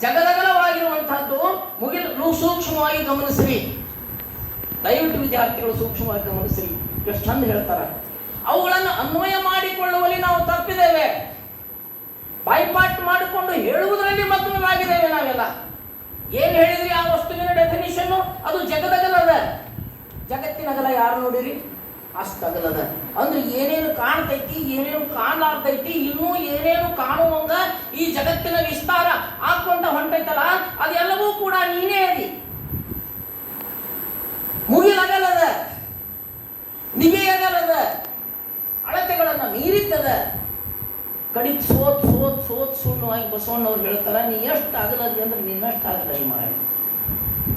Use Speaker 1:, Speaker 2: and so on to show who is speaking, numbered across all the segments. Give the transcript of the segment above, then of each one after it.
Speaker 1: ಜಗದಗಲವಾಗಿರುವಂತಹದ್ದು ಮುಗಿಲು ಸೂಕ್ಷ್ಮವಾಗಿ ಗಮನಿಸ್ರಿ. ದಯವಿಟ್ಟು ವಿದ್ಯಾರ್ಥಿಗಳು ಸೂಕ್ಷ್ಮವಾಗಿ ಗಮನಿಸ್ರಿ. ಎಷ್ಟು ಚಂದ ಹೇಳ್ತಾರ. ಅವುಗಳನ್ನು ಅನ್ವಯ ಮಾಡಿಕೊಳ್ಳುವಲ್ಲಿ ನಾವು ತಪ್ಪಿದ್ದೇವೆ. ಬಾಯ್ಪಾಟ್ ಮಾಡಿಕೊಂಡು ಹೇಳುವುದರಲ್ಲಿ ಮಗ್ನರಾಗಿದ್ದೇವೆ ನಾವೆಲ್ಲ. ಏನು ಹೇಳಿದ್ರಿ ಆ ವಸ್ತುವಿನ ಡೆಫಿನಿಷನ್ ಅದು ಜಗದಗಲದ. ಜಗತ್ತಿನಗಲ ಯಾರು ನೋಡಿರಿ? ಅಷ್ಟಗಲದ ಅಂದ್ರೆ ಏನೇನು ಕಾಣ್ತೈತಿ, ಏನೇನು ಕಾಣಲಾರ್ದೈತಿ, ಇನ್ನೂ ಏನೇನು ಕಾಣುವಂಗ ಈ ಜಗತ್ತಿನ ವಿಸ್ತಾರ ಹಾಕೊಂಡ ಹೊಂಟೈತಲ್ಲ, ಅದೆಲ್ಲವೂ ಕೂಡ ನೀನೇ ಅದಿ. ಮುಗಿಲಗಲದ ನಿಗೆಯಗಲದ ಅಳತೆಗಳನ್ನ ಮೀರಿತದ ಕಡಿಗೆ ಸೋತ್ ಸೋತ್ ಸೋತ್ ಸುಣ್ಣವಾಗಿ ಬಸವಣ್ಣವ್ರು ಹೇಳ್ತಾರ, ನೀ ಎಷ್ಟು ಆಗಲದಿ ಅಂದ್ರೆ ನಿನ್ನಷ್ಟು ಆಗಲ್ಲ ನಿಮ್ಮ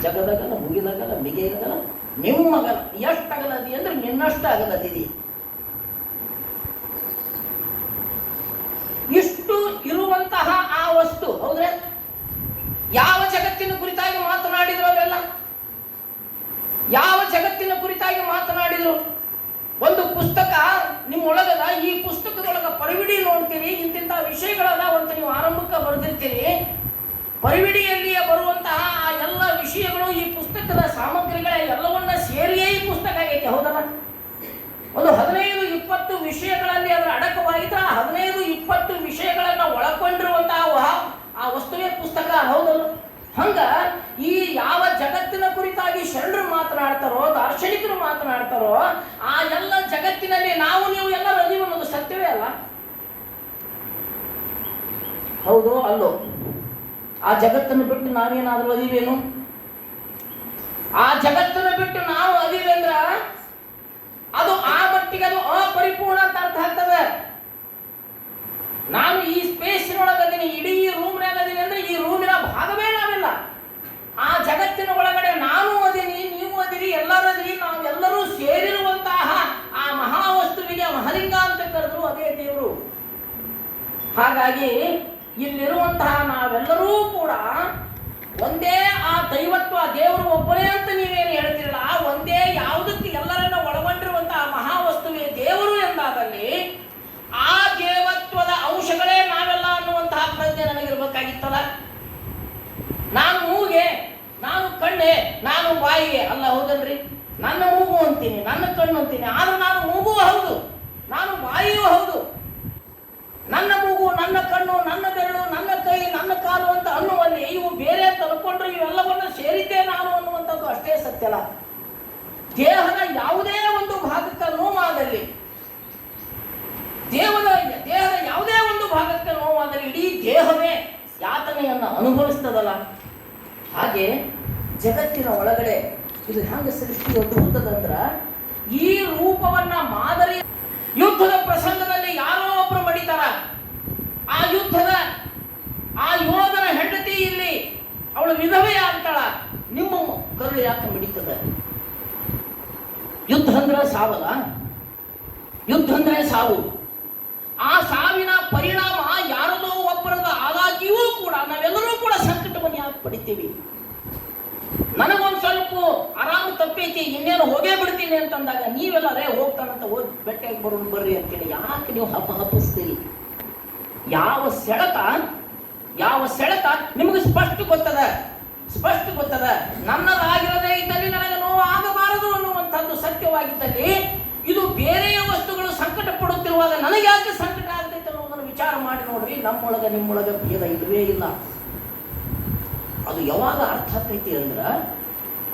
Speaker 1: ಜಗದಗಲ ಮುಗಿಲಗಲ ಮಿಗೆಯಗಲ ನಿಮ್ಮಗಲ ಎಷ್ಟು ಅಗಲದಿ ಅಂದ್ರೆ ನಿನ್ನಷ್ಟು ಅಗಲದಿದಿ ಇಷ್ಟು ಇರುವಂತಹ ಆ ವಸ್ತು, ಹೌದ್ರೆ? ಯಾವ ಜಗತ್ತಿನ ಕುರಿತಾಗಿ ಮಾತನಾಡಿದ್ರು ಅವರೆಲ್ಲ? ಯಾವ ಜಗತ್ತಿನ ಕುರಿತಾಗಿ ಮಾತನಾಡಿದ್ರು? ಒಂದು ಪುಸ್ತಕ ನಿಮ್ಮೊಳಗದ, ಈ ಪುಸ್ತಕದೊಳಗ ಪರಿವಿಡಿ ನೋಡ್ತೀರಿ, ಇಂತಿಂತ ವಿಷಯಗಳನ್ನ ಅಂತ ನೀವು ಆರಂಭಕ್ಕೆ ಬರೆದಿರ್ತೀರಿ. ಪರಿವಿಡಿಯಲ್ಲಿಯೇ ಬರುವಂತಹ ಆ ಎಲ್ಲ ವಿಷಯಗಳು, ಈ ಪುಸ್ತಕದ ಸಾಮಗ್ರಿಗಳ ಎಲ್ಲವನ್ನ ಸೇರಿಯೇ ಈ ಪುಸ್ತಕ ಆಗೈತೆ, ಹೌದಲ್ಲ? ಒಂದು ಹದಿನೈದು, ಇಪ್ಪತ್ತು ವಿಷಯಗಳಲ್ಲಿ ಅದರ ಅಡಕವಾಗಿದ್ರೆ ಆ ಹದಿನೈದು, ಇಪ್ಪತ್ತು ವಿಷಯಗಳನ್ನು ಒಳಗೊಂಡಿರುವಂತಹ ಆ ವಸ್ತುವೇ ಪುಸ್ತಕ, ಹೌದಲ್ಲ? ಹಂಗ ಈ ಯಾವ ಜಗತ್ತಿನ ಕುರಿತಾಗಿ ಶರಣರು ಮಾತನಾಡ್ತಾರೋ, ದಾರ್ಶನಿಕರು ಮಾತನಾಡ್ತಾರೋ, ಆ ಎಲ್ಲ ಜಗತ್ತಿನಲ್ಲಿ ನಾವು, ನೀವು ಎಲ್ಲರೂ ಅನ್ನೋದು ಸತ್ಯವೇ ಅಲ್ಲ? ಹೌದು, ಅಲ್ಲೋ? ಆ ಜಗತ್ತನ್ನು ಬಿಟ್ಟು ನಾವೇನಾದರೂ ಅದಿವೇನು? ಆ ಜಗತ್ತನ್ನು ಬಿಟ್ಟು ನಾವು ಅದೀವಿ ಅಂದ್ರ ಅದು ಆ ಮಟ್ಟಿಗೆ ಅದು ಅಪರಿಪೂರ್ಣ ಅಂತ ಅರ್ಥ ಆಗ್ತದೆ. ನಾನು ಈ ಸ್ಪೇಸಿನೊಳಗದೀನಿ ಇಡೀ ರೂಮ್ನಾಗ ಅದೀನಿ ಅಂದ್ರೆ ಈ ರೂಮಿನ ಭಾಗವೇ ನಾವೆಲ್ಲ. ಆ ಜಗತ್ತಿನ ಒಳಗಡೆ ನಾನು ಅದೀನಿ, ನೀವು ಅದಿರಿ, ಎಲ್ಲರೂ ನಾವು ನಾವೆಲ್ಲರೂ ಸೇರಿರುವಂತಹ ಆ ಮಹಾವಸ್ತುವಿಗೆ ಮಹಲಿಂಗ ಅಂತ ಕರೆದ್ರು ಅದೇ ದೇವರು. ಹಾಗಾಗಿ ಇಲ್ಲಿರುವಂತಹ ನಾವೆಲ್ಲರೂ ಕೂಡ ಒಂದೇ ಆ ದೈವತ್ವ, ದೇವರು ಒಬ್ಬನೇ ಅಂತ ನೀವೇನು ಹೇಳ್ತಿರಲ್ಲ, ಆ ಒಂದೇ ಯಾವುದಕ್ಕೆ ಎಲ್ಲರನ್ನ ಒಳಗೊಂಡಿರುವಂತಹ ಮಹಾವಸ್ತುವೇ ದೇವರು ಎಂದಾದಲ್ಲಿ ಆ ದೇವತ್ವದ ಅಂಶಗಳೇ ನಾವೆಲ್ಲ ಅನ್ನುವಂತಹ ಪ್ರಜ್ಞೆ ನನಗಿರ್ಬೇಕಾಗಿತ್ತಲ್ಲ. ನಾನು ಮೂಗೆ, ನಾನು ಕಣ್ಣೆ, ನಾನು ಬಾಯಿಗೆ ಅಲ್ಲ, ಹೌದಲ್ರಿ? ನನ್ನ ಮೂಗು ಅಂತೀನಿ, ನನ್ನ ಕಣ್ಣು ಅಂತೀನಿ. ಆದ್ರೆ ನಾನು ಮೂಗು ಹೌದು, ನಾನು ಬಾಯಿಯೂ ಹೌದು. ನನ್ನ ಮೂಗು, ನನ್ನ ಕಣ್ಣು, ನನ್ನ ಬೆರಳು ನನ್ನ ಕಾಲು ಅಂತ ಅನ್ನುವಲ್ಲಿ ಇವು ಬೇರೆ ತಲುಪೊಂಡ್ರೆ ಇವೆಲ್ಲವನ್ನು ಸೇರಿದ್ದೇ ನಾನು ಅನ್ನುವಂಥದ್ದು ಅಷ್ಟೇ ಸತ್ಯಲ್ಲ ದೇಹದ ಯಾವುದೇ ಒಂದು ಭಾಗಕ್ಕೆ ನೋವಾದಲ್ಲಿ, ದೇಹದ ದೇಹದ ಯಾವುದೇ ಒಂದು ಭಾಗಕ್ಕೆ ನೋವಾದಲ್ಲಿ ಇಡೀ ದೇಹವೇ ಯಾತನೆಯನ್ನು ಅನುಭವಿಸ್ತದಲ್ಲ. ಹಾಗೆ ಜಗತ್ತಿನ ಒಳಗಡೆ ಇದು ಹೆಂಗೆ ಸೃಷ್ಟಿ ಅದ್ಭುತದಂದ್ರ ಈ ರೂಪವನ್ನ ಮಾದರಿ ಯುದ್ಧದ ಪ್ರಸಂಗದಲ್ಲಿ ಯಾರೋ ಒಬ್ರು ಮಡಿತಾರ. ಆ ಯುದ್ಧದ ಆ ಯೋಧನ ಹೆಂಡತಿ ಇಲ್ಲಿ, ಅವಳು ವಿಧವೇ ಆಗ್ತಾಳ ನಿಮ್ಮ ಕರುಳು ಯಾಕೆ ಮಿಡಿತದ? ಯುದ್ಧ ಅಂದ್ರೆ ಸಾವಲ್ಲ? ಯುದ್ಧ ಅಂದ್ರೆ ಸಾವು. ಆ ಸಾವಿನ ಪರಿಣಾಮ ಯಾರದೋ ಒಬ್ಬರದ ಆದಾಗ್ಯೂ ಕೂಡ ನಾವೆಲ್ಲರೂ ಕೂಡ ಸಂಕಟವನ್ನು ಯಾಕೆ ಪಡಿತೀವಿ? ನನಗೊಂದು ಸ್ವಲ್ಪ ಆರಾಮ ತಪ್ಪೈತಿ, ಇನ್ನೇನು ಹೋಗೇ ಬಿಡ್ತೀನಿ ಅಂತಂದಾಗ ನೀವೆಲ್ಲ, ರೇ, ಹೋಗ್ತಾನಂತ ಹೋಗಿ ಬೆಟ್ಟಾಗಿ ಬರೋಣ ಬರ್ರಿ ಅಂತೇಳಿ ಯಾಕೆ ನೀವು ಹಬ್ಬ ಹಬ್ಬಿಸ್ತೀರಿ ಯಾವ ಸೆಳೆತ ಯಾವ ಸೆಳೆತ ನಿಮಗೆ ಸ್ಪಷ್ಟ ಗೊತ್ತದ? ಸ್ಪಷ್ಟ ಗೊತ್ತದ. ನನ್ನದಾಗಿರದೇ ಇದ್ದಲ್ಲಿ ನನಗೆ ನೋವು ಆಗಬಾರದು ಅನ್ನುವಂಥದ್ದು ಸತ್ಯವಾಗಿದ್ದಲ್ಲಿ ಇದು ಬೇರೆಯ ವಸ್ತುಗಳು ಸಂಕಟ ಪಡುತ್ತಿರುವಾಗ ನನಗೆ ಯಾಕೆ ಸಂಕಟ ಆಗ್ತೈತೆ ಅನ್ನೋದನ್ನು ವಿಚಾರ ಮಾಡಿ ನೋಡ್ರಿ. ನಮ್ಮೊಳಗೆ ನಿಮ್ಮೊಳಗೆ ಭೇದ ಇಲ್ಲವೇ ಇಲ್ಲ. ಅದು ಯಾವಾಗ ಅರ್ಥ ಆಗ್ತೈತಿ ಅಂದ್ರೆ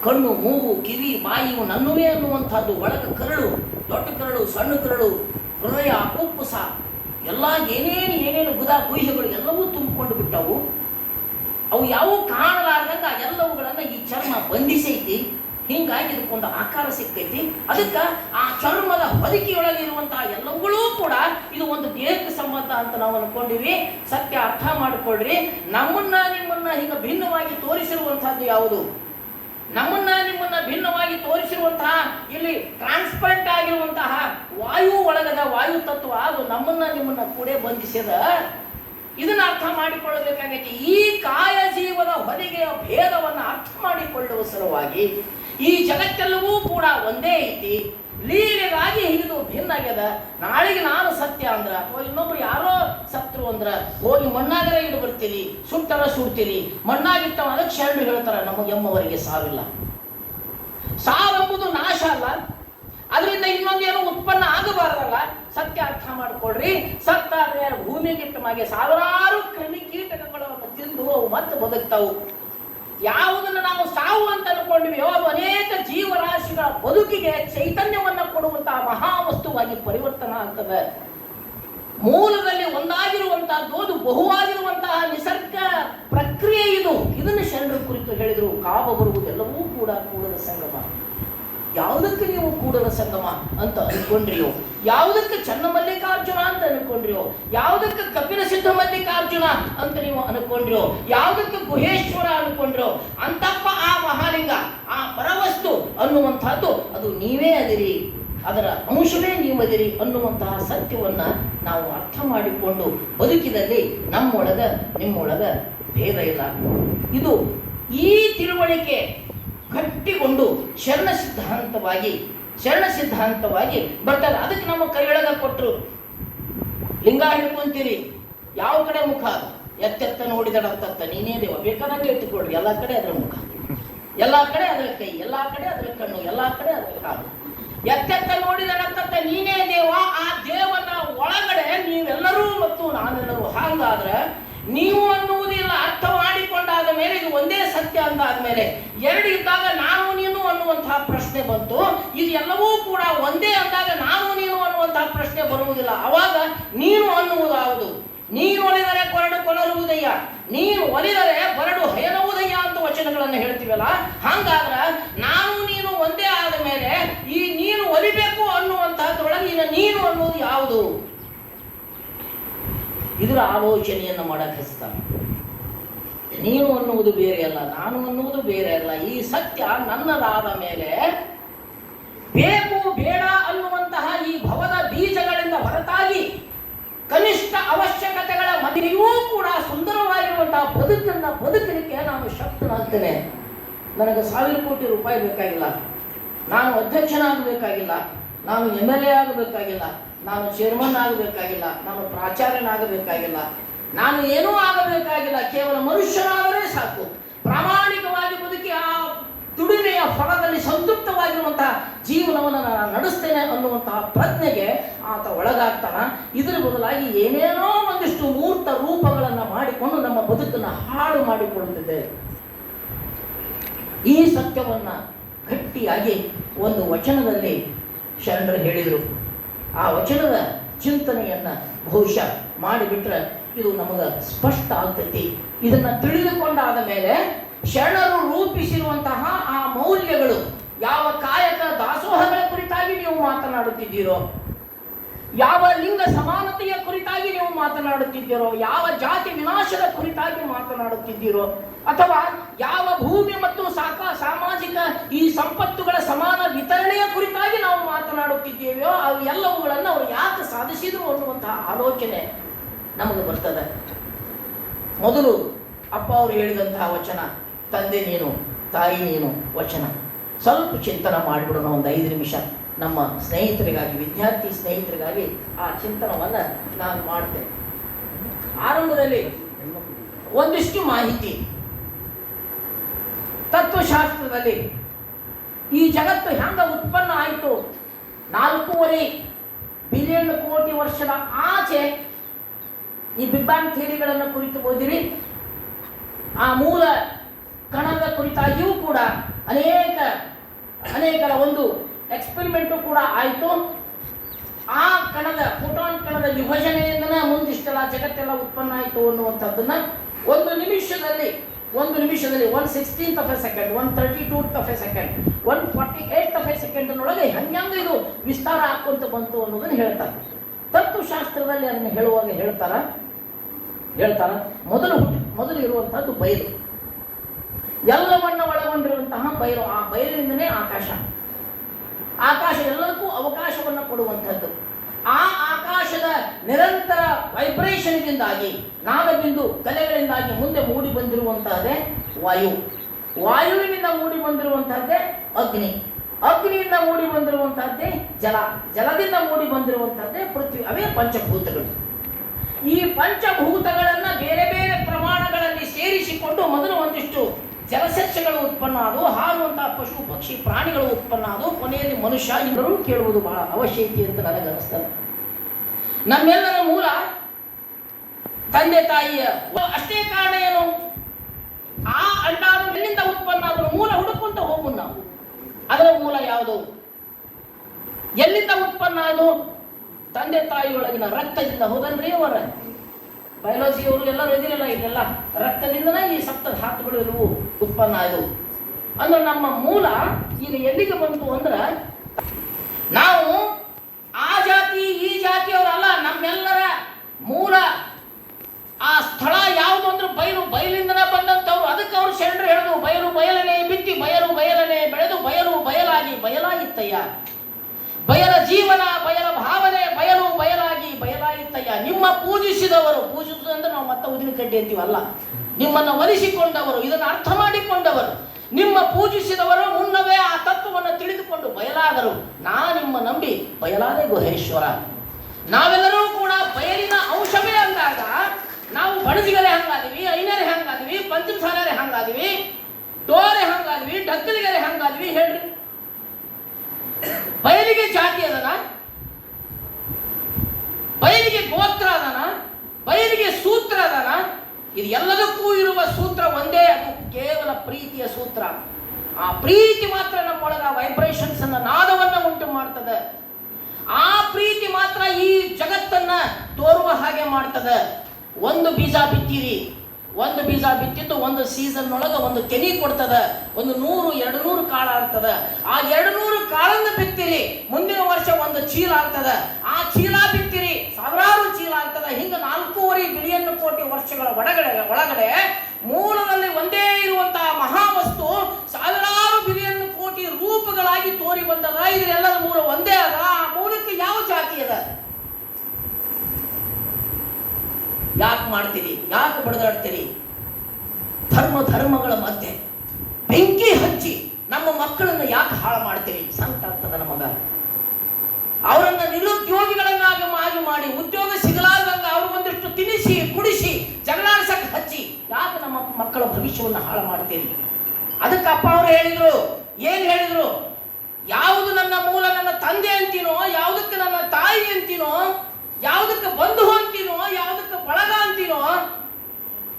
Speaker 1: ಕಣ್ಣು, ಮೂಗು, ಕಿವಿ, ಬಾಯಿ ನನ್ನವೇ ಅನ್ನುವಂಥದ್ದು. ಒಳಗೆ ಕರಳು, ದೊಡ್ಡ ಕರಳು, ಸಣ್ಣ ಕರಳು, ಹೃದಯ ಕುಪ್ಪುಸ ಎಲ್ಲ ಏನೇನು ಏನೇನು ಗುದ ಗುಹ್ಯಗಳು ಎಲ್ಲವೂ ತುಂಬಿಕೊಂಡು ಬಿಟ್ಟವು. ಅವು ಯಾವ ಕಾಣಲಾರ್ದಂಗ ಎಲ್ಲವುಗಳನ್ನು ಈ ಚರ್ಮ ಬಂಧಿಸೈತಿ, ಹಿಂಗಾಗಿ ಇದಕ್ಕೊಂದು ಆಕಾರ ಸಿಕ್ಕೈತಿ. ಅದಕ್ಕೆ ಆ ಚರ್ಮದ ಹೊದಿಕೆಯೊಳಗೆ ಇರುವಂತಹ ಎಲ್ಲವುಗಳೂ ಕೂಡ ಇದು ಒಂದು ದೇಹಕ್ಕೆ ಸಂಬಂಧ ಅಂತ ನಾವು ಅನ್ಕೊಂಡಿವಿ. ಸತ್ಯ ಅರ್ಥ ಮಾಡಿಕೊಳ್ಳ್ರಿ ನಮ್ಮನ್ನ ನಿಮ್ಮನ್ನ ಹಿಂಗ ಭಿನ್ನವಾಗಿ ತೋರಿಸಿರುವಂತಹದ್ದು ಯಾವುದು? ನಮ್ಮನ್ನ ನಿಮ್ಮನ್ನ ಭಿನ್ನವಾಗಿ ತೋರಿಸಿರುವಂತಹ, ಇಲ್ಲಿ ಟ್ರಾನ್ಸ್ಪರೆಂಟ್ ಆಗಿರುವಂತಹ ವಾಯು ಒಳಗದ ವಾಯು ತತ್ವ, ಅದು ನಮ್ಮನ್ನ ನಿಮ್ಮನ್ನ ಕೂಡ ಬಂಧಿಸಿದ ಇದನ್ನ ಅರ್ಥ ಮಾಡಿಕೊಳ್ಳಬೇಕಾಗೈತಿ. ಈ ಕಾಯ ಜೀವದ ಹೊದಿಗೆಯ ಭೇದವನ್ನು ಅರ್ಥ ಮಾಡಿಕೊಳ್ಳುವ ಸಲುವಾಗಿ ಈ ಜಗತ್ತೆಲ್ಲವೂ ಕೂಡ ಒಂದೇ ಐತಿ. ಲೀಲೆಗಾಗಿ ಹಿಡಿದು ಭಿನ್ನ ಆಗ್ಯದ ನಾಳೆಗೆ ನಾನು ಸತ್ಯ ಅಂದ್ರ, ಅಥವಾ ಇನ್ನೊಬ್ರು ಯಾರೋ ಸತ್ರು ಅಂದ್ರ, ಹೋಗಿ ಮಣ್ಣಾಗರ ಇಡು ಬರ್ತೀರಿ, ಸುಟ್ಟರ ಸುಡ್ತೀರಿ, ಮಣ್ಣಾಗಿಟ್ಟವ ಅದಕ್ಕೆ ಶರಣರು ಹೇಳ್ತಾರ, ನಮಗೆ ಎಮ್ಮವರಿಗೆ ಸಾವಿಲ್ಲ. ಸಾವೆಂಬುದು ನಾಶ ಅಲ್ಲ. ಅದರಿಂದ ಇನ್ನೊಂದೇನೋ ಉತ್ಪನ್ನ ಆಗಬಾರದಲ್ಲ. ಸತ್ಯ ಅರ್ಥ ಮಾಡ್ಕೊಳ್ರಿ. ಸತ್ತಾದ್ರೆ ಭೂಮಿಗಿಟ್ಟ ಮಾಗೆ ಸಾವಿರಾರು ಕ್ರಿಮಿ ಕೀಟಕಗಳನ್ನು ತಿಂದು ಅವು ಮತ್ತೆ ಬದುಕ್ತಾವು. ಯಾವುದನ್ನು ನಾವು ಸಾವು ಅಂತ ಅನ್ಕೊಂಡಿವೆಯೋ ಅದು ಅನೇಕ ಜೀವರಾಶಿಗಳ ಬದುಕಿಗೆ ಚೈತನ್ಯವನ್ನು ಕೊಡುವಂತಹ ಮಹಾವಸ್ತುವಾಗಿ ಪರಿವರ್ತನ ಆಗ್ತದೆ. ಮೂಲದಲ್ಲಿ ಒಂದಾಗಿರುವಂತಹದ್ದು, ಅದು ಬಹುವಾಗಿರುವಂತಹ ನಿಸರ್ಗ ಪ್ರಕ್ರಿಯೆ ಇದು. ಇದನ್ನು ಶರಣರ ಕುರಿತು ಹೇಳಿದರು. ಕಾವ ಬರುವುದೆಲ್ಲವೂ ಕೂಡ ಕೂಡದ ಸಂಗಮ. ಯಾವುದಕ್ಕೆ ನೀವು ಕೂಡಲ ಸಂಗಮ ಅಂತ ಅನ್ಕೊಂಡ್ರಿಯೋ? ಯಾವುದಕ್ಕೆ ಚನ್ನಮಲ್ಲಿಕಾರ್ಜುನ ಅಂತ ಅನ್ಕೊಂಡ್ರಿಯೋ? ಯಾವುದಕ್ಕೆ ಕಪಿಲ ಸಿದ್ಧ ಮಲ್ಲಿಕಾರ್ಜುನ ಅಂತ ನೀವು ಅನ್ಕೊಂಡ್ರಿಯೋ? ಯಾವುದಕ್ಕೆ ಗುಹೇಶ್ವರ ಅನ್ಕೊಂಡ್ರೋ? ಅಂತಪ್ಪ ಆ ಮಹಾಲಿಂಗ, ಆ ಪರವಸ್ತು ಅನ್ನುವಂಥದ್ದು ಅದು ನೀವೇ ಅದಿರಿ. ಅದರ ಅಂಶವೇ ನೀವದಿರಿ ಅನ್ನುವಂತಹ ಸತ್ಯವನ್ನ ನಾವು ಅರ್ಥ ಮಾಡಿಕೊಂಡು ಬದುಕಿದಲ್ಲಿ ನಮ್ಮೊಳಗ, ನಿಮ್ಮೊಳಗ ಭೇದ ಇಲ್ಲ. ಇದು ಈ ತಿಳುವಳಿಕೆ ಗಟ್ಟಿಗೊಂಡು ಶರಣ ಸಿದ್ಧಾಂತವಾಗಿ ಶರಣ ಸಿದ್ಧಾಂತವಾಗಿ ಬರ್ತಾರೆ. ಅದಕ್ಕೆ ನಮ್ಮ ಕೈಯೊಳಗ ಕೊಟ್ಟರು ಲಿಂಗ ಹಿಡ್ಕೊಂತೀರಿ. ಯಾವ ಕಡೆ ಮುಖ? ಎತ್ತೆತ್ತ ನೋಡಿದಡತ್ತತ್ತ ನೀನೇ ದೇವ. ಬೇಕಾದಂಗೆ ಇಟ್ಟುಕೊಡ್ರಿ ಎಲ್ಲ ಕಡೆ ಅದರ ಮುಖ. ಎಲ್ಲ ಕಡೆ ಅದರ ಕೈ. ಎಲ್ಲ ಕಡೆ ಅದರ ಕಣ್ಣು. ಎಲ್ಲ ಕಡೆ ಅದರ ಕಾಲು. ಎತ್ತೆತ್ತ ನೋಡಿದಡತ್ತತ್ತ ನೀನೇ ದೇವ. ಆ ದೇವನ ಒಳಗಡೆ ನೀವೆಲ್ಲರೂ ಮತ್ತು ನಾನೆಲ್ಲರೂ ಹಾಗಾದ್ರೆ ನೀವು ಅರ್ಥ ಮಾಡಿಕೊಂಡಾದ ಮೇಲೆ ಇದು ಒಂದೇ ಸತ್ಯ ಅಂದಾದ ಮೇಲೆ ಎರಡು ಇದ್ದಾಗ ನಾನು ನೀನು ಅನ್ನುವಂತಹ ಪ್ರಶ್ನೆ ಬಂತು. ಇದು ಎಲ್ಲವೂ ಕೂಡ ಒಂದೇ ಅಂದಾಗ ನಾನು ನೀನು ಅನ್ನುವಂತಹ ಪ್ರಶ್ನೆ ಬರುವುದಿಲ್ಲ. ಅವಾಗ ನೀನು ಅನ್ನುವುದಾವುದು. ನೀನು ಒಲಿದರೆ ಕೊರಡು ಕೊಲರುವುದಯ್ಯ ನೀನು ಒಲಿದರೆ ಬರಡು ಹಯನುವುದಯ್ಯ ಅಂತ ವಚನಗಳನ್ನು ಹೇಳ್ತೀವಲ್ಲ? ಹಂಗಾದ್ರ ನಾನು ನೀನು ಒಂದೇ ಆದ ಮೇಲೆ ಈ ನೀನು ಒಲಿಬೇಕು ಅನ್ನುವಂತಹದ್ರೊಳಗೆ ನೀನು ನೀನು ಅನ್ನುವುದು ಯಾವುದು? ಇದರ ಆಲೋಚನೆಯನ್ನು ಮಾಡಕ್ಕೆ ಹಚ್ತಾನೆ. ನೀನು ಅನ್ನುವುದು ಬೇರೆ ಅಲ್ಲ, ನಾನು ಅನ್ನುವುದು ಬೇರೆ ಅಲ್ಲ. ಈ ಸತ್ಯ ನನ್ನದಾದ ಮೇಲೆ ಬೇಕು ಬೇಡ ಅನ್ನುವಂತಹ ಈ ಭವದ ಬೀಜಗಳಿಂದ ಹೊರತಾಗಿ ಕನಿಷ್ಠ ಅವಶ್ಯಕತೆಗಳ ಮಧ್ಯೆಯೂ ಕೂಡ ಸುಂದರವಾಗಿರುವಂತಹ ಬದುಕನ್ನ ಬದುಕಲಿಕ್ಕೆ ನಾನು ಶಕ್ತನಾಗ್ತೇನೆ. ನನಗೆ ಸಾವಿರ ಕೋಟಿ ರೂಪಾಯಿ ಬೇಕಾಗಿಲ್ಲ. ನಾನು ಅಧ್ಯಕ್ಷನಾಗಬೇಕಾಗಿಲ್ಲ. ನಾನು ಎಂ ಎಲ್ ಎ ಆಗಬೇಕಾಗಿಲ್ಲ. ನಾನು ಚೇರ್ಮನ್ ಆಗಬೇಕಾಗಿಲ್ಲ. ನಾನು ಪ್ರಾಚಾರ್ಯನಾಗಬೇಕಾಗಿಲ್ಲ. ನಾನು ಏನೂ ಆಗಬೇಕಾಗಿಲ್ಲ, ಕೇವಲ ಮನುಷ್ಯನಾದರೆ ಸಾಕು. ಪ್ರಾಮಾಣಿಕವಾಗಿ ಬದುಕಿ ಆ ದುಡಿಮೆಯ ಫಲದಲ್ಲಿ ಸಂತೃಪ್ತವಾಗಿರುವಂತಹ ಜೀವನವನ್ನು ನಾನು ನಡೆಸ್ತೇನೆ ಅನ್ನುವಂತಹ ಪ್ರಜ್ಞೆಗೆ ಆತ ಒಳಗಾಗ್ತಾನ. ಇದರ ಬದಲಾಗಿ ಏನೇನೋ ಒಂದಿಷ್ಟು ಮೂರ್ತ ರೂಪಗಳನ್ನು ಮಾಡಿಕೊಂಡು ನಮ್ಮ ಬದುಕನ್ನು ಹಾಳು ಮಾಡಿಕೊಳ್ಳುತ್ತಿದೆ. ಈ ಸತ್ಯವನ್ನು ಗಟ್ಟಿಯಾಗಿ ಒಂದು ವಚನದಲ್ಲಿ ಶರಣರು ಹೇಳಿದರು. ಆ ವಚನದ ಚಿಂತನೆಯನ್ನ ಬಹುಶಃ ಮಾಡಿಬಿಟ್ರೆ ಇದು ನಮಗೆ ಸ್ಪಷ್ಟ ಆಗ್ತೈತಿ. ಇದನ್ನ ತಿಳಿದುಕೊಂಡಾದ ಮೇಲೆ ಶರಣರು ರೂಪಿಸಿರುವಂತಹ ಆ ಮೌಲ್ಯಗಳು ಯಾವ ಕಾಯಕ ದಾಸೋಹಗಳ ಕುರಿತಾಗಿ ನೀವು ಮಾತನಾಡುತ್ತಿದ್ದೀರೋ, ಯಾವ ಲಿಂಗ ಸಮಾನತೆಯ ಕುರಿತಾಗಿ ನೀವು ಮಾತನಾಡುತ್ತಿದ್ದೀರೋ, ಯಾವ ಜಾತಿ ವಿನಾಶದ ಕುರಿತಾಗಿ ಮಾತನಾಡುತ್ತಿದ್ದೀರೋ, ಅಥವಾ ಯಾವ ಭೂಮಿ ಮತ್ತು ಸಾಕ ಸಾಮಾಜಿಕ ಈ ಸಂಪತ್ತುಗಳ ಸಮಾನ ವಿತರಣೆಯ ಕುರಿತಾಗಿ ನಾವು ಮಾತನಾಡುತ್ತಿದ್ದೇವೆಯೋ ಅವು ಎಲ್ಲವುಗಳನ್ನು ಅವರು ಯಾಕೆ ಸಾಧಿಸಿದ್ರು ಅನ್ನುವಂತಹ ಆಲೋಚನೆ ನಮಗೆ ಬರ್ತದೆ. ಮೊದಲು ಅಪ್ಪ ಅವರು ಹೇಳಿದಂತಹ ವಚನ, ತಂದೆ ನೀನು, ತಾಯಿ ನೀನು ವಚನ. ಸ್ವಲ್ಪ ಚಿಂತನೆ ಮಾಡಿಬಿಡೋಣ ಒಂದು ಐದು ನಿಮಿಷ. ನಮ್ಮ ಸ್ನೇಹಿತರಿಗಾಗಿ, ವಿದ್ಯಾರ್ಥಿ ಸ್ನೇಹಿತರಿಗಾಗಿ ಆ ಚಿಂತನವನ್ನು ನಾನು ಮಾಡ್ತೇನೆ. ಆರಂಭದಲ್ಲಿ ಒಂದಿಷ್ಟು ಮಾಹಿತಿ. ತತ್ವಶಾಸ್ತ್ರದಲ್ಲಿ ಈ ಜಗತ್ತು ಹೆಂಗ ಉತ್ಪನ್ನ ಆಯಿತು? ನಾಲ್ಕೂವರೆ ಬಿಲಿಯನ್ ಕೋಟಿ ವರ್ಷದ ಆಚೆ ಈ ಬಿಗ್ ಬ್ಯಾಂಗ್ ಥಿಯರಿಗಳನ್ನು ಕುರಿತು ಓದಿರಿ. ಆ ಮೂಲ ಕಣದ ಕುರಿತಾಗಿಯೂ ಕೂಡ ಅನೇಕ, ಅನೇಕರ ಒಂದು ಎಕ್ಸ್ಪೆರಿಮೆಂಟು ಕೂಡ ಆಯಿತು. ಆ ಕಣದ ಫೋಟಾನ್ ಕಣದ ವಿಭಜನೆಯಿಂದನೇ ಮುಂದಿಷ್ಟೆಲ್ಲ ಜಗತ್ತೆಲ್ಲ ಉತ್ಪನ್ನ ಆಯಿತು ಅನ್ನುವಂಥದ್ದನ್ನ ಒಂದು ನಿಮಿಷದಲ್ಲಿ ಒಂದು ನಿಮಿಷದಲ್ಲಿ one sixteenth of a second one thirty tooth of a second one forty eight of a ಸೆಕೆಂಡ್ನೊಳಗೆ ಹಂಗೆ ಇದು ವಿಸ್ತಾರ ಹಾಕುವಂತ ಬಂತು ಅನ್ನೋದನ್ನು ಹೇಳ್ತಾರೆ. ತತ್ವಶಾಸ್ತ್ರದಲ್ಲಿ ಅದನ್ನು ಹೇಳುವಾಗ ಹೇಳ್ತಾರ ಹೇಳ್ತಾರ ಮೊದಲು ಹುಟ್ಟಿ, ಮೊದಲು ಇರುವಂತಹದ್ದು ಬಯಲು. ಎಲ್ಲವನ್ನ ಒಳಗೊಂಡಿರುವಂತಹ ಬಯಲು, ಆ ಬಯಲಿನಿಂದನೇ ಆಕಾಶ. ಆಕಾಶ ಎಲ್ಲದಕ್ಕೂ ಅವಕಾಶವನ್ನು ಕೊಡುವಂಥದ್ದು ಆ ಆಕಾಶದ ನಿರಂತರ ವೈಬ್ರೇಷನ್ದಿಂದಾಗಿ ನಾದಬಿಂದು ಕಲೆಗಳಿಂದಾಗಿ ಮುಂದೆ ಮೂಡಿ ಬಂದಿರುವಂತಹದೇ ವಾಯು. ವಾಯುವಿನಿಂದ ಮೂಡಿ ಬಂದಿರುವಂತಹದ್ದೇ ಅಗ್ನಿ. ಅಗ್ನಿಯಿಂದ ಮೂಡಿ ಬಂದಿರುವಂತಹದ್ದೇ ಜಲ. ಜಲದಿಂದ ಮೂಡಿ ಬಂದಿರುವಂತಹದ್ದೇ ಪೃಥ್ವಿ. ಅವೇ ಪಂಚಭೂತಗಳು. ಈ ಪಂಚಭೂತಗಳನ್ನ ಬೇರೆ ಬೇರೆ ಪ್ರಮಾಣಗಳಲ್ಲಿ ಸೇರಿಸಿಕೊಂಡು ಮೊದಲು ಒಂದಿಷ್ಟು ಜಲಸಸ್ಯಗಳು ಉತ್ಪನ್ನ ಆದವು ಹಾರುವಂತಹ ಪಶು, ಪಕ್ಷಿ, ಪ್ರಾಣಿಗಳು ಉತ್ಪನ್ನ ಆದವು. ಕೊನೆಯಲ್ಲಿ ಮನುಷ್ಯ ಇವರು ಕೇಳುವುದು ಬಹಳ ಅವಶ್ಯಕತೆ ಅಂತ ನನಗೆ ಅನಿಸ್ತದೆ ನಮ್ಮೆಲ್ಲರ ಮೂಲ ತಂದೆ ತಾಯಿಯ ಅಷ್ಟೇ ಕಾರಣ ಏನು? ಆ ಅಂಡಾಣು ಎಲ್ಲಿಂದ ಉತ್ಪನ್ನ ಆದರೂ ಮೂಲ ಹುಡುಕೊಂತ ಹೋಗು ನಾವು. ಅದರ ಮೂಲ ಯಾವುದು? ಎಲ್ಲಿಂದ ಉತ್ಪನ್ನ ಅದು ತಂದೆ ತಾಯಿಯೊಳಗಿನ ರಕ್ತದಿಂದ ಹೋದನ್ರಿ ಅವರ. ಬಯಾಲಜಿಯವರು ಎಲ್ಲರೂ ಇದಿರಲ್ಲ ಇದೆಲ್ಲ ರಕ್ತದಿಂದನೇ ಈ ಸಪ್ತ ಧಾತುಗಳು ಇರುವು, ಉತ್ಪನ್ನ ಆಯಿತು ಅಂದ್ರೆ ನಮ್ಮ ಮೂಲ ಈಗ ಎಲ್ಲಿಗೆ ಬಂತು ಅಂದ್ರೆ, ನಾವು ಆ ಜಾತಿ, ಈ ಜಾತಿಯವರಲ್ಲ, ನಮ್ಮೆಲ್ಲರ ಮೂಲ. ಆ ಸ್ಥಳ ಯಾವುದು ಅಂದ್ರೆ ಬಯಲು, ಬಯಲಿಂದನೇ ಬಂದಂಥವ್ರು. ಅದಕ್ಕೆ ಅವರು ಶರಣರು ಹೇಳಿದ್ರು, ಬಯಲು ಬಯಲನೆ ಬಿತ್ತಿ, ಬಯಲು ಬಯಲನೆ ಬೆಳೆದು, ಬಯಲು, ಬಯಲಾಗಿ ಬಯಲಾಗಿತ್ತಯ್ಯ ಬಯಲ ಜೀವನ, ಬಯಲ ಬಯಲಾಗಿತ್ತಯ್ಯ ನಿಮ್ಮ ಪೂಜಿಸಿದವರು, ಪೂಜಿಸುವುದು ಅಂದ್ರೆ ನಾವು ಮತ್ತೆ ಉದಿನ ಕಡ್ಡಿ ಅಂತೀವಲ್ಲ ನಿಮ್ಮನ್ನು ಒಲಿಸಿಕೊಂಡವರು, ಇದನ್ನು ಅರ್ಥ ಮಾಡಿಕೊಂಡವರು. ನಿಮ್ಮ ಪೂಜಿಸಿದವರು ಮುನ್ನವೇ ಆ ತತ್ವವನ್ನು ತಿಳಿದುಕೊಂಡು ಬಯಲಾದರು. ನಾ ನಿಮ್ಮ ನಂಬಿ, ಬಯಲಾದೆ ಗುಹೇಶ್ವರ. ನಾವೆಲ್ಲರೂ ಕೂಡ ಬಯಲಿನ ಅಂಶವೇ ಅಂದಾಗ, ನಾವು ಬಣಜಿಗರೆ ಹಂಗಾದಿವಿ, ಐನರೆ ಹಂಗಾದಿವಿ, ಪಂಚಸಾರರೆ ಹಂಗಾದಿವಿ, ಡೋರೆ ಹಂಗಾದಿವಿ ಡಕ್ಕಲಿಗರೆ ಹಂಗಾದಿವಿ, ಹೇಳ್ರಿ. ಬಯಲಿಗೆ ಜಾತಿ ಅದನ? ಬಯಲಿಗೆ ಗೋತ್ರ ಅದನ, ಬಯಲಿಗೆ ಸೂತ್ರ ಅದನ, ಇದು ಎಲ್ಲದಕ್ಕೂ ಇರುವ ಸೂತ್ರ ಒಂದೇ, ಅದು ಕೇವಲ ಪ್ರೀತಿಯ ಸೂತ್ರ. ಆ ಪ್ರೀತಿ ಮಾತ್ರ ನಮ್ಮೊಳಗ ವೈಬ್ರೇಷನ್ಸ್ ಅನ್ನ, ನಾದವನ್ನ ಉಂಟು ಮಾಡ್ತದೆ. ಆ ಪ್ರೀತಿ ಮಾತ್ರ ಈ ಜಗತ್ತನ್ನ ತೋರುವ ಹಾಗೆ ಮಾಡ್ತದೆ. ಒಂದು ಬೀಜ ಬಿತ್ತೀರಿ, ಒಂದು ಬೀಜ ಬಿತ್ತಿದ್ದು ಒಂದು ಸೀಸನ್ ಒಳಗ ಒಂದು ಕೆನಿ ಕೊಡ್ತದ. ಒಂದು ನೂರು, ಎರಡು ನೂರು ಕಾಳ ಆಗ್ತದ. ಆ ಎರಡು ನೂರು ಕಾಳನ್ನು ಬಿತ್ತಿರಿ, ಮುಂದಿನ ವರ್ಷ ಒಂದು ಚೀಲ ಆಗ್ತದ. ಆ ಚೀಲ ಬಿತ್ತಿರಿ ಸಾವಿರಾರು ಚೀಲ ಆಗ್ತದ. ಹಿಂಗ ನಾಲ್ಕೂವರೆ ಬಿಲಿಯನ್ ಕೋಟಿ ವರ್ಷಗಳ ಒಳಗಡೆ ಒಳಗಡೆ ಮೂಲದಲ್ಲಿ ಒಂದೇ ಇರುವಂತಹ ಮಹಾವಸ್ತು ಸಾವಿರಾರು ಬಿಲಿಯನ್ ಕೋಟಿ ರೂಪಗಳಾಗಿ ತೋರಿ ಬಂದದ. ಇದರೆಲ್ಲರ ಮೂಲ ಒಂದೇ ಅದ. ಆ ಮೂಲಕ್ಕೆ ಯಾವ ಜಾತಿ ಅದ? ಯಾಕೆ ಮಾಡ್ತೀರಿ? ಯಾಕೆ ಬಡದಾಡ್ತೀರಿ? ಧರ್ಮ ಧರ್ಮಗಳ ಮಧ್ಯೆ ಬೆಂಕಿ ಹಚ್ಚಿ ನಮ್ಮ ಮಕ್ಕಳನ್ನ ಯಾಕೆ ಹಾಳು ಮಾಡ್ತೀರಿ? ಸಂತ ಆಗ್ತದ ನಮಗ ಅವರನ್ನ ನಿರುದ್ಯೋಗಿಗಳನ್ನಾಗಿ ಆಗಿ ಮಾಡಿ ಉದ್ಯೋಗ ಸಿಗಲಾರ್ದಂಗ ಅವ್ರು ಒಂದಿಷ್ಟು ತಿನ್ನಿಸಿ ಕುಡಿಸಿ, ಜಗಳಾಡ್ಸಕ್ ಹಚ್ಚಿ, ಯಾಕೆ ನಮ್ಮ ಮಕ್ಕಳ ಭವಿಷ್ಯವನ್ನು ಹಾಳು ಮಾಡ್ತೀರಿ? ಅದಕ್ಕೆ ಅಪ್ಪ ಅವರು ಹೇಳಿದರು, ಏನ್ ಹೇಳಿದರು? ಯಾವುದು ನನ್ನ ಮೂಲ, ನನ್ನ ತಂದೆ ಅಂತೀನೋ ಯಾವುದಕ್ಕೆ ನನ್ನ ತಾಯಿ ಅಂತೀನೋ ಯಾವುದಕ್ಕೆ ಬಂಧು ಅಂತೀನೋ ಯಾವುದಕ್ಕೆ ಬಳಗ ಅಂತೀನೋ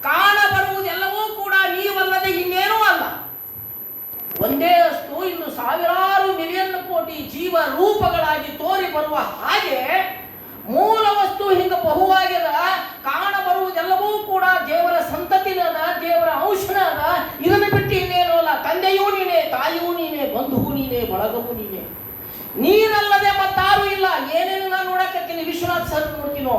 Speaker 1: ಕಾಣ ಬರುವುದೆಲ್ಲವೂ ಕೂಡ ನೀವಲ್ಲದೆ ಇನ್ನೇನೂ ಅಲ್ಲ ಒಂದೇ ಅಷ್ಟು ಇನ್ನು ಸಾವಿರಾರು ಮಿಲಿಯನ್ ಕೋಟಿ ಜೀವ ರೂಪಗಳಾಗಿ ತೋರಿ ಬರುವ ಹಾಗೆ ಮೂಲ ವಸ್ತು ಹಿಂಗ ಬಹುವಾಗ್ಯದ ಕಾಣ ಬರುವುದೆಲ್ಲವೂ ಕೂಡ ದೇವರ ಸಂತತಿನ ಅದ ದೇವರ ಅಂಶನ ಅದ ಇದನ್ನು ಬಿಟ್ಟು ಇನ್ನೇನು ಅಲ್ಲ ತಂದೆಯೂ ನೀನೇ ತಾಯಿಯೂ ನೀನೇ ಬಂಧುವು ನೀನೇ ಬಳಗವೂ ನೀನೇ ನೀನಲ್ಲದೆ ಮತ್ತಾರು ಇಲ್ಲ. ಏನೇನು ನಾನು ನೋಡಕತ್ತೀನಿ ವಿಶ್ವನಾಥ್ ಸರ್ ನೋಡ್ತೀನೋ?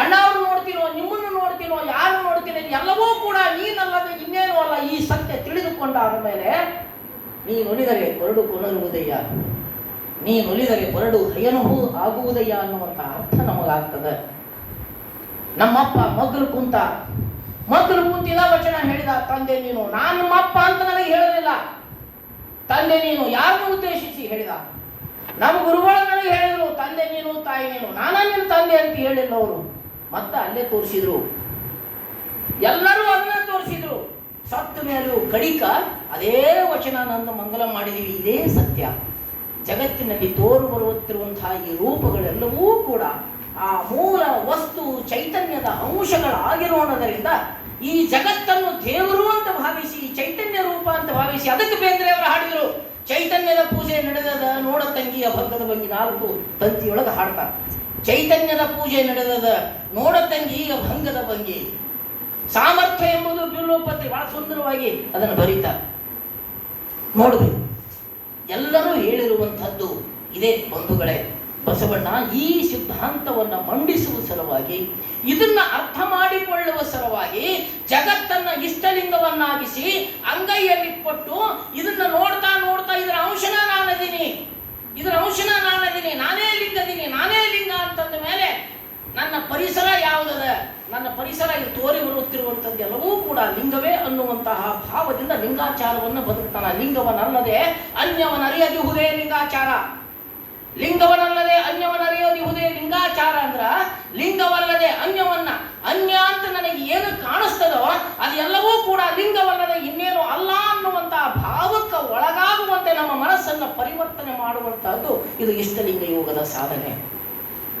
Speaker 1: ಅಣ್ಣ ಅವ್ರು ನೋಡ್ತೀನೋ? ನಿಮ್ಮನ್ನು ನೋಡ್ತೀನೋ? ಯಾರು ನೋಡ್ತೀನಿ? ಎಲ್ಲವೂ ಕೂಡ ನೀನಲ್ಲದೆ ಇನ್ನೇನು ಅಲ್ಲ. ಈ ಸತ್ಯ ತಿಳಿದುಕೊಂಡಾದ ಮೇಲೆ ನೀನುಳಿದರೆ ಬರಡು ನೀ ನುಲಿದರೆ ಬರಡು ಹಯನಹೂ ಆಗುವುದಯ್ಯ ಅನ್ನುವಂಥ ಅರ್ಥ ನಮಗಾಗ್ತದೆ. ನಮ್ಮಪ್ಪ ಮಗ್ಲು ಕುಂತ, ಮಗ್ಲು ಕುಂತಿದ ವಚನ ಹೇಳಿದ, ತಂದೆ ನೀನು, ನಾನು ನಮ್ಮಪ್ಪ ಅಂತ ನನಗೆ ಹೇಳಲಿಲ್ಲ. ತಂದೆ ನೀನು ಯಾರನ್ನು ಉದ್ದೇಶಿಸಿ ಹೇಳಿದ? ನಮ್ಮ ಗುರುಗಳು ನನಗೆ ಹೇಳಿದ್ರು, ತಂದೆ ನೀನು, ತಾಯಿ ನೀನು. ನಾನ ನಿನ್ನ ತಂದೆ ಅಂತ ಹೇಳಿಲ್ಲ ಅವರು. ಮತ್ತೆ ಅಲ್ಲೇ ತೋರಿಸಿದ್ರು. ಎಲ್ಲರೂ ಅದನ್ನೇ ತೋರಿಸಿದ್ರು. ಸತ್ತ ಮೇಲೂ ಕಡಿಕ ಅದೇ ವಚನ ನನ್ನ ಮಂಗಲ ಮಾಡಿದೀವಿ, ಇದೇ ಸತ್ಯ. ಜಗತ್ತಿನಲ್ಲಿ ತೋರು ಬರುತ್ತಿರುವಂತಹ ಈ ರೂಪಗಳೆಲ್ಲವೂ ಕೂಡ ಆ ಮೂಲ ವಸ್ತು ಚೈತನ್ಯದ ಅಂಶಗಳಾಗಿರೋಣದರಿಂದ ಈ ಜಗತ್ತನ್ನು ದೇವರು ಅಂತ ಭಾವಿಸಿ ಚೈತನ್ಯ ರೂಪ ಅಂತ ಭಾವಿಸಿ ಅದಕ್ಕೆ ಬೇಂದ್ರೆ ಅವರು ಹಾಡಿದರು. ನೋಡ ತಂಗಿಯ ಭಂಗದ ಬಗ್ಗೆ ನಾಲ್ಕು ತಂತಿಯೊಳಗೆ ಹಾಡ್ತಾರೆ. ಚೈತನ್ಯದ ಪೂಜೆ ನಡೆದದ ನೋಡ ತಂಗಿಯ ಭಂಗದ ಭಂಗಿ. ಸಾಮರ್ಥ್ಯ ಎಂಬುದು ಬಿಲ್ಲೋಪತ್ರಿ ಬಹಳ ಸುಂದರವಾಗಿ ಅದನ್ನು ಬರೀತಾರೆ. ನೋಡಬೇಕು ಎಲ್ಲರೂ ಹೇಳಿರುವಂಥದ್ದು ಇದೇ ಬಂಧುಗಳೇ. ಬಸವಣ್ಣ ಈ ಸಿದ್ಧಾಂತವನ್ನ ಮಂಡಿಸುವ ಸಲುವಾಗಿ, ಇದನ್ನ ಅರ್ಥ ಮಾಡಿಕೊಳ್ಳುವ ಸಲುವಾಗಿ ಜಗತ್ತನ್ನ ಇಷ್ಟಲಿಂಗವನ್ನಾಗಿಸಿ ಅಂಗೈಯಲ್ಲಿ ಕೊಟ್ಟು ಇದನ್ನ ನೋಡ್ತಾ ನೋಡ್ತಾ ಇದರ ಅಂಶನ ನಾನದೀನಿ ಇದರ ಅಂಶನ ನಾನದೀನಿ ನಾನೇ ಲಿಂಗದೀನಿ ನಾನೇ ಲಿಂಗ ಅಂತಂದ ಮೇಲೆ ನನ್ನ ಪರಿಸರ ಯಾವುದದ? ನನ್ನ ಪರಿಸರ ಇಲ್ಲಿ ತೋರಿ ಬರುತ್ತಿರುವಂಥದ್ದು ಎಲ್ಲವೂ ಕೂಡ ಲಿಂಗವೇ ಅನ್ನುವಂತಹ ಭಾವದಿಂದ ಲಿಂಗಾಚಾರವನ್ನು ಬದುಕ್ತಾನ. ಲಿಂಗವನಲ್ಲದೆ ಅನ್ಯವನರಿಯದಿಹುದೇ ಲಿಂಗಾಚಾರ. ಲಿಂಗವನಲ್ಲದೆ ಅನ್ಯವನರಿಯದಿಹುದೇ ಲಿಂಗಾಚಾರ ಅಂದ್ರ ಲಿಂಗವಲ್ಲದೆ ಅನ್ಯವನ್ನ, ಅನ್ಯ ಅಂತ ನನಗೆ ಏನು ಕಾಣಿಸ್ತದೋ ಅದೆಲ್ಲವೂ ಕೂಡ ಲಿಂಗವಲ್ಲದೆ ಇನ್ನೇನು ಅಲ್ಲ ಅನ್ನುವಂತಹ ಭಾವಕ್ಕೆ ಒಳಗಾಗುವಂತೆ ನಮ್ಮ ಮನಸ್ಸನ್ನು ಪರಿವರ್ತನೆ ಮಾಡುವಂತಹದ್ದು ಇದು ಇಷ್ಟಲಿಂಗ ಯೋಗದ ಸಾಧನೆ.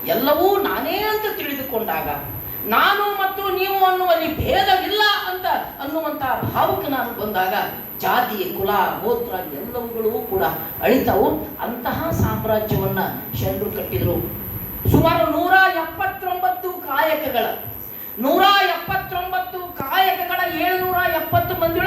Speaker 1: ಎಲ್ಲವೂ ನಾನೇ ಅಂತ ತಿಳಿದುಕೊಂಡಾಗ, ನಾನು ಮತ್ತು ನೀವು ಅನ್ನುವಲ್ಲಿ ಭೇದವಿಲ್ಲ ಅಂತ ಅನ್ನುವಂತಹ ಭಾವಕ್ಕೆ ನಾನು ಬಂದಾಗ, ಜಾತಿ, ಕುಲ, ಗೋತ್ರ ಎಲ್ಲವುಗಳು ಕೂಡ ಅಳಿತಾವು. ಅಂತಹ ಸಾಮ್ರಾಜ್ಯವನ್ನ ಶರಣರು ಕಟ್ಟಿದರು. ಸುಮಾರು ನೂರ ಎಪ್ಪತ್ತೊಂಬತ್ತು ಕಾಯಕಗಳ, ನೂರ ಎಪ್ಪತ್ತೊಂಬತ್ತು ಕಾಯಕಗಳ ಏಳುನೂರ ಎಪ್ಪತ್ತು ಮಂದಿಯೊಳಗೆ